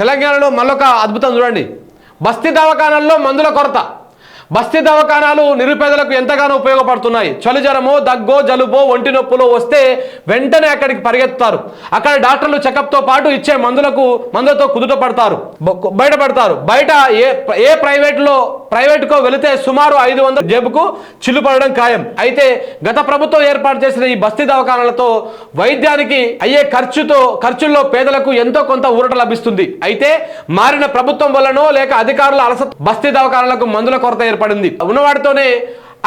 తెలంగాణలో మళ్ళొక అద్భుతం చూడండి. బస్తీ దవాఖానాల్లో మందుల కొరత. బస్తీ దవాఖానాలు నిరుపేదలకు ఎంతగానో ఉపయోగపడుతున్నాయి. చలి జ్వరమో దగ్గో జలుబో ఒంటి నొప్పులో వస్తే వెంటనే అక్కడికి పరిగెత్తుతారు. అక్కడ డాక్టర్లు చెకప్తో పాటు ఇచ్చే మందులకు మందులతో కుదుట పడతారు. బయటపడతారు బయట ఏ ఏ ప్రైవేట్లో ప్రైవేట్కో వెళితే సుమారు ఐదు వందల జేబుకు చిల్లు పడడం ఖాయం. అయితే గత ప్రభుత్వం ఏర్పాటు చేసిన ఈ బస్తీ దవాఖానాలతో వైద్యానికి అయ్యే ఖర్చుతో ఖర్చుల్లో పేదలకు ఎంతో కొంత ఊరట లభిస్తుంది. అయితే మారిన ప్రభుత్వం వల్లనో లేక అధికారుల అలస బస్తీ దవాఖానాలకు మందుల కొరత ఏర్పడింది. ఉన్నవాటితోనే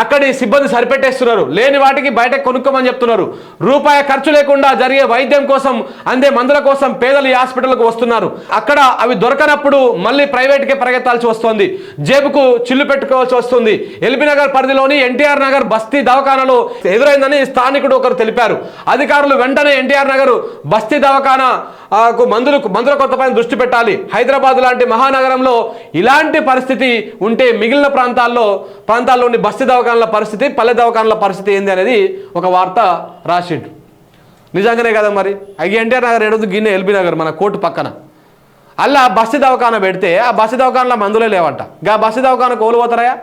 అక్కడి సిబ్బంది సరిపెట్టేస్తున్నారు. లేని వాటికి బయట కొనుక్కోమని చెప్తున్నారు. రూపాయి ఖర్చు లేకుండా జరిగే వైద్యం కోసం అందే మందుల కోసం పేదలు ఈ హాస్పిటల్కు వస్తున్నారు. అక్కడ అవి దొరకనప్పుడు మళ్ళీ ప్రైవేట్కే పరిగెత్తాల్సి వస్తుంది. జేబుకు చిల్లు పెట్టుకోవాల్సి వస్తుంది. ఎల్బీ నగర్ పరిధిలోని ఎన్టీఆర్ నగర్ బస్తీ దవాఖానలో ఎదురైందని స్థానికుడు ఒకరు తెలిపారు. అధికారులు వెంటనే ఎన్టీఆర్ నగర్ బస్తీ దవాఖానా కు మందులు మందుల కొత్త పైన దృష్టి పెట్టాలి. హైదరాబాద్ లాంటి మహానగరంలో ఇలాంటి పరిస్థితి ఉంటే మిగిలిన ప్రాంతాల్లో ప్రాంతాల్లోని బస్తీ దవాఖానాల పరిస్థితి పల్లె దవాఖానాల పరిస్థితి ఏంది అనేది ఒక వార్త రాసిండు నిజంగానే కదా మరి? అవి ఎన్టీఆర్ నగర్ ఏడదు గిన్నె ఎల్బీ నగర్ మన కోర్టు పక్కన. అలా బస్సు దవాఖాన పెడితే ఆ బస్సు దవాఖానలో మందులే లేవంట. గా బస్సు దవాఖాన కోలు పోతారా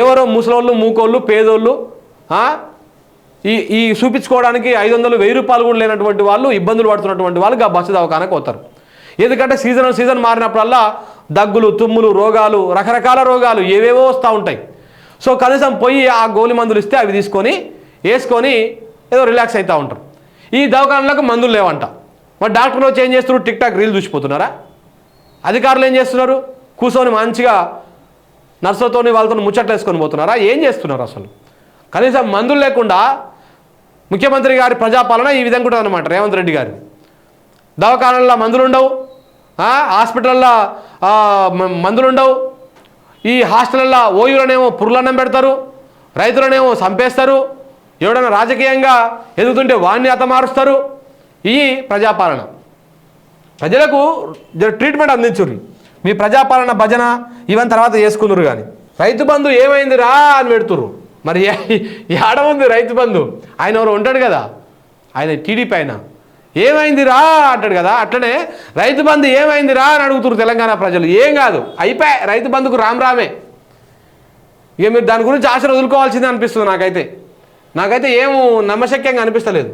ఎవరో ముసలోళ్ళు మూకోళ్ళు పేదోళ్ళు ఈ ఈ చూపించుకోవడానికి ఐదు వందలు వెయ్యి రూపాయలు కూడా లేనటువంటి వాళ్ళు ఇబ్బందులు పడుతున్నటువంటి వాళ్ళు ఆ బస్సు దవాఖానకు పోతారు. ఎందుకంటే సీజన్ సీజన్ మారినప్పుడల్లా దగ్గులు తుమ్ములు రోగాలు రకరకాల రోగాలు ఏవేవో వస్తూ ఉంటాయి. సో కనీసం పోయి ఆ గోలి మందులు ఇస్తే అవి తీసుకొని వేసుకొని ఏదో రిలాక్స్ అవుతూ ఉంటారు. ఈ దవాఖానలకు మందులు లేవంట. మరి డాక్టర్లు వచ్చి ఏం చేస్తున్నారు? టిక్ టాక్ రీల్ చూసిపోతున్నారా? అధికారులు ఏం చేస్తున్నారు? కూర్చొని మంచిగా నర్సులతోని వాళ్ళతో ముచ్చట్లు వేసుకొని పోతున్నారా? ఏం చేస్తున్నారు అసలు? కనీసం మందులు లేకుండా ముఖ్యమంత్రి గారి ప్రజాపాలన ఈ విధంగా ఉంటుంది అనమాట రేవంత్ రెడ్డి గారి దవాఖానల్లో మందులు ఉండవు హాస్పిటల్లో మందులు ఉండవు ఈ హాస్టల్లో ఓయూలనేమో పురులన్నం పెడతారు రైతులనేమో చంపేస్తారు ఎవడైనా రాజకీయంగా ఎదుగుతుంటే వాడిని అతమారుస్తారు ఈ ప్రజాపాలన. ప్రజలకు జర ట్రీట్మెంట్ అందించుర్రి. మీ ప్రజాపాలన భజన ఇవన్నీ తర్వాత చేసుకున్నారు కానీ రైతు బంధు ఏమైందిరా అని పెడుతుర్రు. మరి ఏడముంది ఉంది రైతు బంధు. ఆయన ఎవరు ఉంటాడు కదా. ఆయన టీడీపీ ఆయన. ఏమైందిరా అంటాడు కదా అట్లనే రైతు బంధు ఏమైందిరా అని అడుగుతున్నారు తెలంగాణ ప్రజలు. ఏం కాదు అయిపోయి రైతు బంధుకు రామ్ రామే ఇక మీరు దాని గురించి ఆశలు వదులుకోవాల్సిందే అనిపిస్తుంది నాకైతే. నాకైతే ఏం నమ్మశక్యంగా అనిపిస్తలేదు.